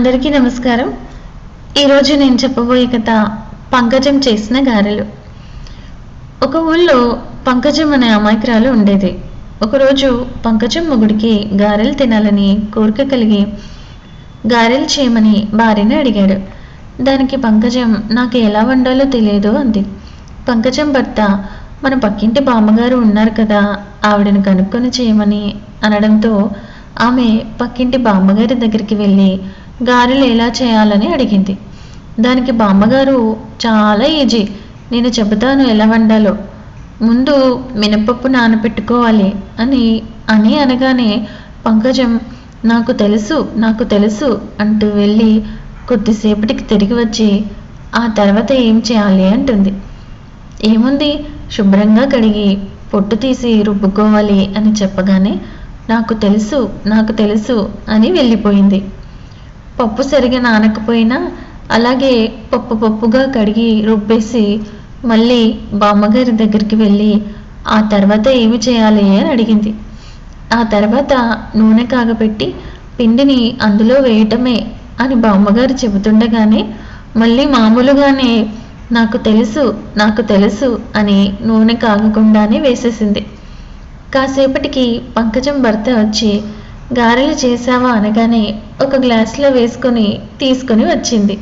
అందరికీ నమస్కారం. ఈరోజు నేను చెప్పబోయే కథ పంకజం చేసిన గారెలు. ఒక ఊళ్ళో పంకజం అనే అమాయకురాలు ఉండేది. ఒకరోజు పంకజం మొగుడికి గారెలు తినాలని కోరిక కలిగి గారెలు చేయమని భార్యని అడిగాడు. దానికి పంకజం నాకు ఎలా వండాలో తెలియదు అంది. పంకజం భర్త మన పక్కింటి బామ్మగారు ఉన్నారు కదా ఆవిడను కనుక్కొని చేయమని అనడంతో ఆమె పక్కింటి బామ్మగారి దగ్గరికి వెళ్ళి గారెలు ఎలా చేయాలని అడిగింది. దానికి బామ్మగారు చాలా ఈజీ. నేను చెబుతాను ఎలా వండాలో. ముందు మినపప్పు నానబెట్టుకోవాలి అని అని అనగానే పంకజం నాకు తెలుసు నాకు తెలుసు అంటూ వెళ్ళి కొద్దిసేపటికి తిరిగి వచ్చి ఆ తర్వాత ఏం చేయాలి అంటుంది. ఏముంది? శుభ్రంగా కడిగి పొట్టు తీసి రుబ్బుకోవాలి అని చెప్పగానే నాకు తెలుసు నాకు తెలుసు అని వెళ్ళిపోయింది. పప్పు సరిగా నానకపోయినా అలాగే పప్పు పప్పుగా కడిగి రుబ్బేసి మళ్ళీ బామ్మగారి దగ్గరికి వెళ్ళి ఆ తర్వాత ఏమి చేయాలి? అని అడిగింది. ఆ తర్వాత నూనె కాగపెట్టి పిండిని అందులో వేయటమే అని బామ్మగారు చెబుతుండగానే మళ్ళీ మామూలుగానే నాకు తెలుసు నాకు తెలుసు అని నూనె కాగకుండానే వేసేసింది. కాసేపటికి పంకజం భర్త వచ్చి గారెలు చేశావా అనగానే ఒక గ్లాసులో వేసుకొని తీసుకొని వచ్చింది.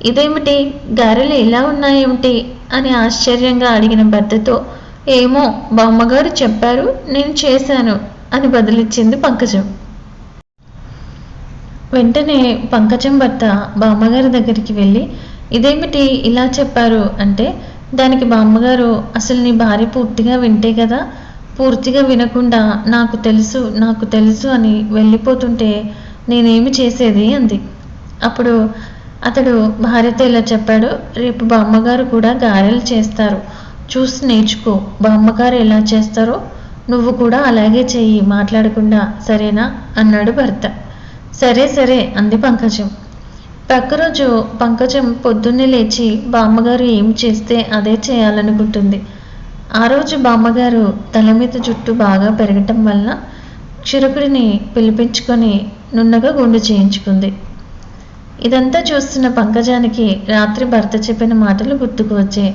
ఇదేమిటి? గారెలు ఎలా ఉన్నాయేమిటి? అని ఆశ్చర్యంగా అడిగిన భర్తతో ఏమో బామ్మగారు చెప్పారు నేను చేశాను అని బదులిచ్చింది పంకజం. వెంటనే పంకజం భర్త బామ్మగారి దగ్గరికి వెళ్ళి ఇదేమిటి ఇలా చెప్పారు అంటే దానికి బామ్మగారు అసలు నీ భార్య పూర్తిగా వింటే కదా పూర్తిగా వినకుండా నాకు తెలుసు నాకు తెలుసు అని వెళ్ళిపోతుంటే నేనేమి చేసేది అంది. అప్పుడు అతడు భార్యతో ఇలా చెప్పాడు రేపు బామ్మగారు కూడా గారెలు చేస్తారు. చూసి నేర్చుకో బామ్మగారు ఎలా చేస్తారో. నువ్వు కూడా అలాగే చెయ్యి మాట్లాడకుండా సరేనా? అన్నాడు భర్త. సరే సరే అంది పంకజం. ప్రక్కరోజు పంకజం పొద్దున్నే లేచి బామ్మగారు ఏం చేస్తే అదే చేయాలనుకుంటుంది. ఆ రోజు బామ్మగారు తల మీద జుట్టు బాగా పెరగటం వల్ల క్షురకుడిని పిలిపించుకొని నున్నగా గుండు చేయించుకుంది. ఇదంతా చూస్తున్న పంకజానికి రాత్రి భర్త చెప్పిన మాటలు గుర్తుకు వచ్చాయి.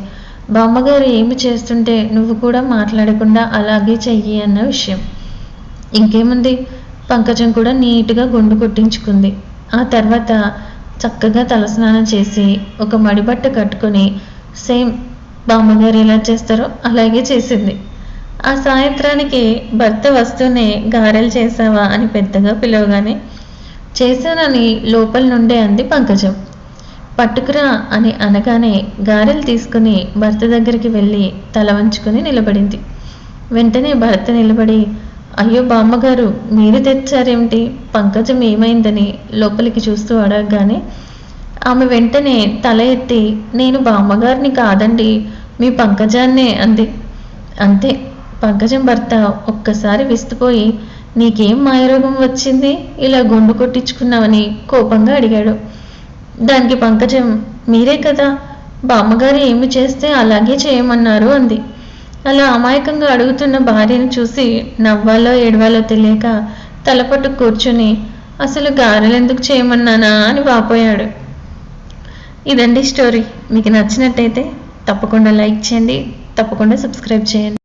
బామ్మగారు ఏమి చేస్తుంటే నువ్వు కూడా మాట్లాడకుండా అలాగే చెయ్యి అన్న విషయం. ఇంకేముంది? పంకజం కూడా నీట్గా గుండు కొట్టించుకుంది. ఆ తర్వాత చక్కగా తలస్నానం చేసి ఒక మడిబట్ట కట్టుకొని సేమ్ బామ్మగారు ఎలా చేస్తారో అలాగే చేసింది. ఆ సాయంత్రానికి భర్త వస్తూనే గారెలు చేసావా అని పెద్దగా పిలవగానే చేశానని లోపల నుండే అంది పంకజం. పట్టుకురా అని అనగానే గారెలు తీసుకుని భర్త దగ్గరికి వెళ్ళి తల వంచుకొని నిలబడింది. వెంటనే భర్త నిలబడి అయ్యో బామ్మగారు మీరు తెచ్చారేమిటి? పంకజం ఏమైందని లోపలికి చూస్తూ అడగగానే ఆమె వెంటనే తల ఎత్తి నేను బామ్మగారిని కాదండి మీ పంకజాన్నే అంది. అంతే పంకజం భర్త ఒక్కసారి విస్తుపోయి నీకేం మాయరోగం వచ్చింది? ఇలా గుండు కొట్టించుకున్నావని కోపంగా అడిగాడు. దానికి పంకజం మీరే కదా బామ్మగారు ఏమి చేస్తే అలాగే చేయమన్నారు అంది. అలా అమాయకంగా అడుగుతున్న భార్యను చూసి నవ్వాలో ఏడవాలో తెలియక తలపట్టు కూర్చుని అసలు గారెలు ఎందుకు చేయమన్నానా అని వాపోయాడు. ఇదండి స్టోరీ మీకు నచ్చినట్టయితే తప్పకుండా లైక్ చేయండి తప్పకుండా సబ్స్క్రైబ్ చేయండి.